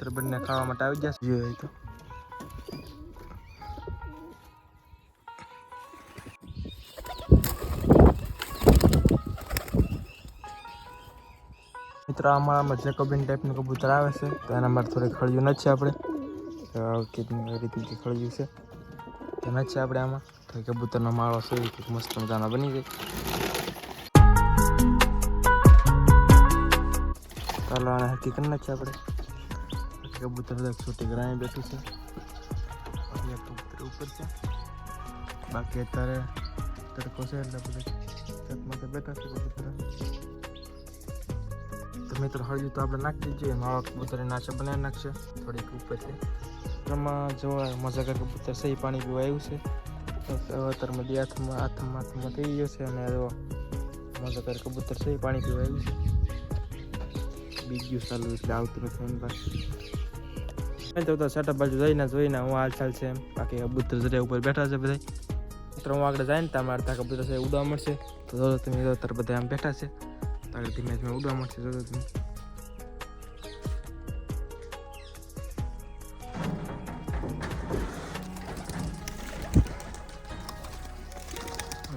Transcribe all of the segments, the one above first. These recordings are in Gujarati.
કબૂતર બંને ખાવા માટે આવી જશે જોઈએ તો. મિત્રો અમારામાં જેકોબિન ટાઈપનું કબૂતર આવે છે, તો એના માટે થોડી ખળિયું નથી આપણે. કેટલી રીતે ખળિયું છે, તો નથી આપણે આમાં. તો કબૂતરનો માળો છે મસ્ત મજાનો બની જાય ચાલો આને હકી કરી આપણે. બાકી કબૂતર બધા છૂટી ગ્રાય બેઠું છે બાકી એક કબૂતર ઉપર છે બાકી અત્યારે તડકો છે એટલે બધા છતમાં તો બેઠા છે કબૂતર તો મિત્રો હળિયું તો આપણે નાખી દઈએ માવા કબૂતર નાચે બનાવી નાખશે થોડીક ઉપર છે એમાં જોવા મજા કર કબૂતર સહી પાણી પીવા આવ્યું છે અત્યારમાં દી હાથમાં હાથમાં હાથમાં થઈ ગયો છે અને જો મજા કર કબૂતર સહી પાણી પીવા આવ્યું છે બીજું ચાલુ એટલે આવતું નથી એમ પાસે તો તો સેટઅપ બાજુ જઈને જોઈને હું હાલ ચાલ છે એમ. બાકી કબૂતર જરા ઉપર બેઠા છે બધા મિત્રો, હું આગળ જાય ને ત્યાં મારે ત્યાં કબૂતર છે ઉડવા મળશે. તો જો તમે જો અત્યારે બધા આમ બેઠા છે. તો આગળ ધીમે ધીમે ઉડવા મળશે જો તમે.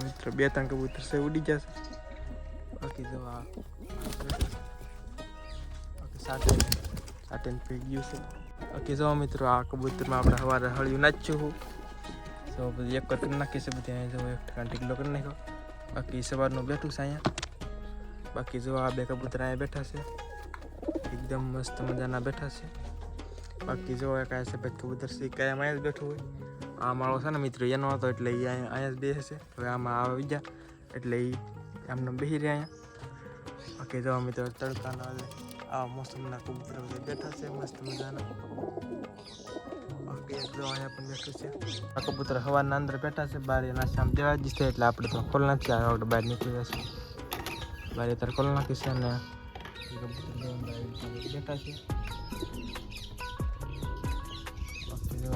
મિત્રો, બે ત્રણ કબૂતર છે ઉડી જશે બાકી જો આ બાકી સાટે સાટેન પી ગયું છે. બાકી જો મિત્રો, આ કબૂતરમાં આપણે સવારે હળિયું નાચ્યું હું તો બધી એક કરી નાખી છે બધી, અહીંયા જો એક ટકા ઢીકલો કરી નાખ્યો. બાકી સવારનું બેઠું છે અહીંયા. બાકી જો આ બે કબૂતર અહીંયા બેઠા છે. એકદમ મસ્ત મજાના બેઠા છે. બાકી જો એક આ સફેદ કબૂતર છે કાયમ અહીંયા જ બેઠું હોય. આ માળો છે ને મિત્રો, એનો હતો એટલે એ અહીંયા જ બેસે છે. હવે આમાં આવી ગયા, એટલે એ આમને બેસી રહ્યા અહીંયા. બાકી જો મિત્રો, તડકાના આ મોસમના કબૂતર બધા બેઠા છે, મસ્ત મજાના. કબૂતર હવાના અંદર બેઠા છે, બાર એના શામ દેવા જ છે, એટલે આપણે તો ખોલ નાખીએ આપણે બહાર નીકળી જશે બાર અત્યારે ખોલ નાખી છે અને બેઠા છે.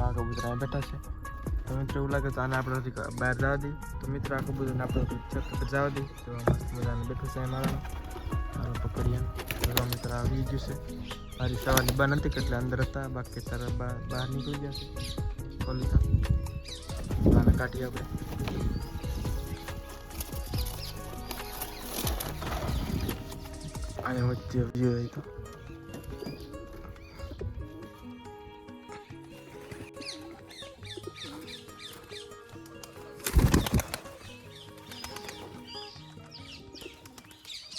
આ કબૂતર બેઠા છે. તો મિત્રો એવું લાગે તો આને આપણે બહાર જવા દઈએ. તો મિત્રો, આ કબૂતરને આપણે છત પર જવા દઈએ. તો મસ્ત મજાનું બેઠું છે એ હાલો પકડીએ તો મિત્ર આવી છે મારી સવારની બહાર નથી કેટલે અંદર હતા બાકી તારા બહાર નીકળી જશે કોલિકા આને કાઢીએ આપણે આને વચ્ચે જોઈએ તો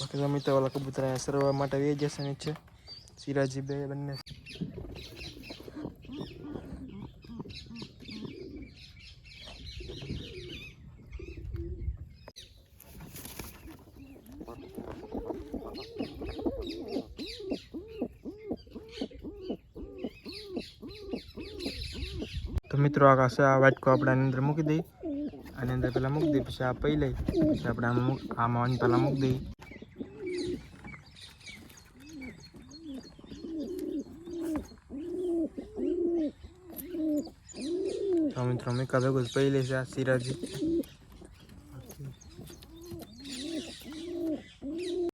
બાકી તો મિત્રો ઓલા કબૂતર અહીંયા સરવા માટે વે જશે નીચે સિરાજી બે બંને તો મિત્રો આ કાશે આ વાટકો આપણે આની અંદર મૂકી દઈએ આની અંદર પહેલાં મૂકી દઈએ પછી આ પી લઈ પછી આપણે આમાં મૂક આમાં આની પહેલાં મૂકી દઈએ તો મિત્રો મેકા ભેગું જ પી લે છે આ સિરાજી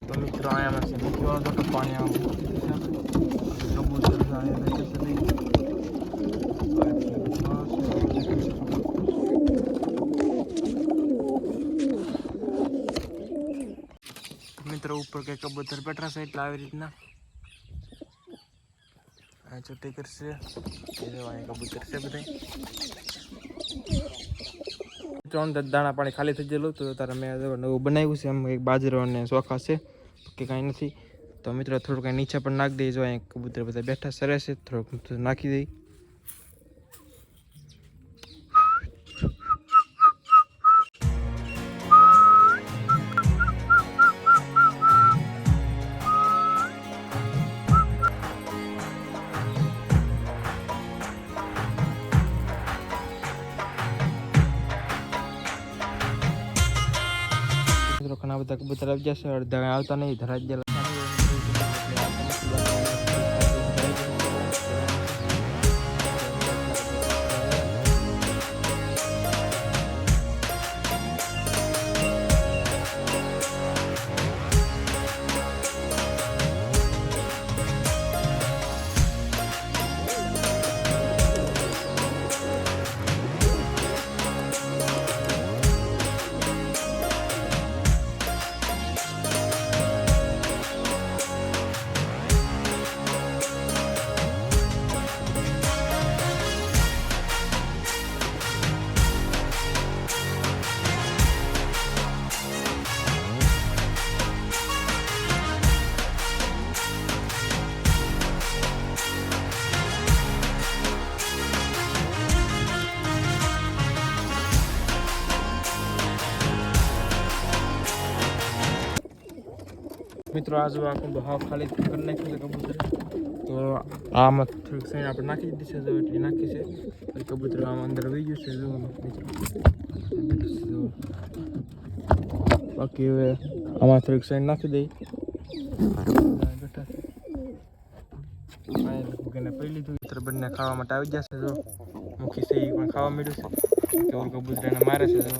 તો મિત્રો અહીંયા છે મૂકી વાળો તો પાણી આમાં મૂકી દીધું છે કબૂતર છે અહીંયા બેઠે છે નહીં મિત્રો ઉપર કઈ કબૂતર બેઠા છે એટલે આવી રીતના આ છૂટી કરશે. એ અહીંયા કબૂતર છે બધા. ત્રણ દાણા પાણી ખાલી થઈ ગયેલું, તો તારે મેં નવું બનાવ્યું છે. એમ એક બાજરો ચોખા છે. કે કાંઈ નથી. તો મિત્રો થોડુંક નીચે પણ નાખી દઈએ. જો અહીંયા કબૂતર બધા બેઠા સરસ છે. થોડુંક નાખી દઈ મિત્રો ઘણા બધા કબૂતર આવી જશે અડધા આવતા નહીં ધરાજ મિત્રો, આ જો આ કુંડો હાવ ખાલી કરી નાખ્યું છે કબૂતર. તો આમાં થોડીક સાઈડ આપણે નાખી દીધી છે, જો એટલી નાખી છે. કબૂતર આમ અંદર વહી ગયું છે, જો મિત્રો. બાકી હવે આમાં થોડીક સાઈડ નાખી દઈ. છે ફાઇનલ લીધું. મિત્ર, બંને ખાવા માટે આવી જશે જો. મુખી એ પણ ખાવા મળ્યું છે. કે ઓલ મારે છે, જો.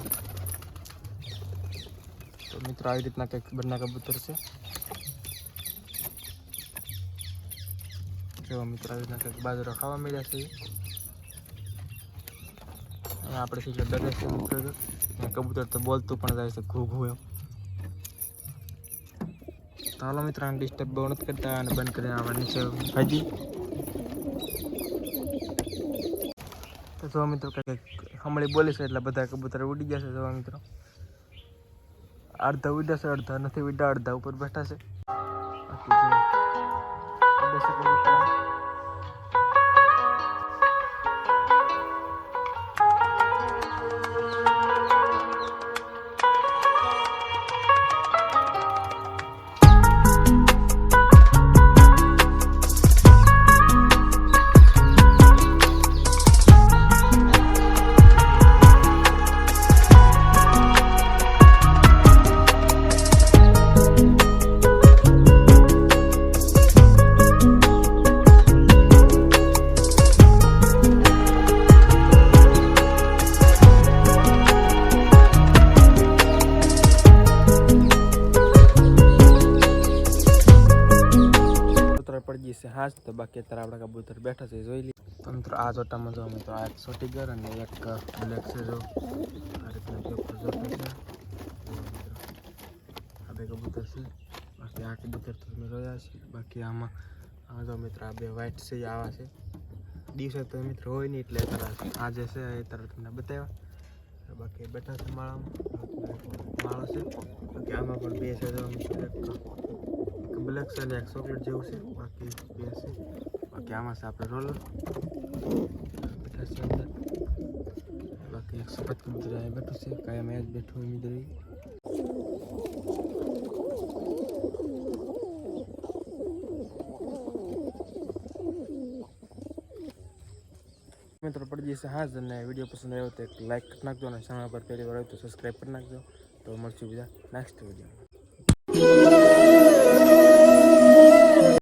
તો મિત્રો, આવી રીતના કંઈક બંને કબૂતર છે. જો મિત્રો આવી રીતના કંઈક બાજરો ખાવા મળ્યા છે. અને આપણે છે ડરે છે મિત્રો કબૂતર તો બોલતું પણ જાય છે, ઘૂ ઘૂ હાલો મિત્રો, આને ડિસ્ટર્બ બહુ નથી કરતા અને બંધ કરીને આપણે નીચે ભાજી તો જો મિત્રો કંઈક હમણાં બોલે છે એટલે બધા કબૂતર ઉડી ગયા છે, જો મિત્રો. અડધા ઉડ્યા છે, અડધા નથી ઉડ્યા, અડધા ઉપર બેઠા છે. બાકી જો હાજ તો બાકી અત્યારે આપણા કબૂતર બેઠા છે, જોઈ લઈએ તો મિત્રો, આ જોટામાં જો અમે તો આ એક સોટી ગર અને એક બ્લેક છે જો. આ રીતના બે ઉપર છે. જો આ બે કબૂતર છે. બાકી આ કબૂતર તો તમે રોયા છે બાકી આમાં, આ જો મિત્રો, આ બે વ્હાઇટ છે આવા છે. દિવસે તો મિત્રો હોય નહીં એટલે અત્યારે આ જે છે, એ તરત તમને બતાવ્યા. બાકી બેઠા છે માળામાં. માળો છે. બાકી આમાં પણ બે છે જો મિત્રો બ્લેક છે અને એક ચોકલેટ જેવું છે. બાકી બે બાકી આમાં છે આપણે રોલર બાકી એક સફેદ કબૂતર અહીંયા બેઠું છે. કાયમ એ જ બેઠું હોય મિત્રો. મિત્રો, પડી જશે હા અને વીડિયો પસંદ આવ્યો તો એક લાઇક નાખજો અને ચેનલ પર પહેલી વાર આવ્યો તો સબસ્ક્રાઈબ કરી નાખજો. તો મળશું બીજા નેક્સ્ટ વીડિયો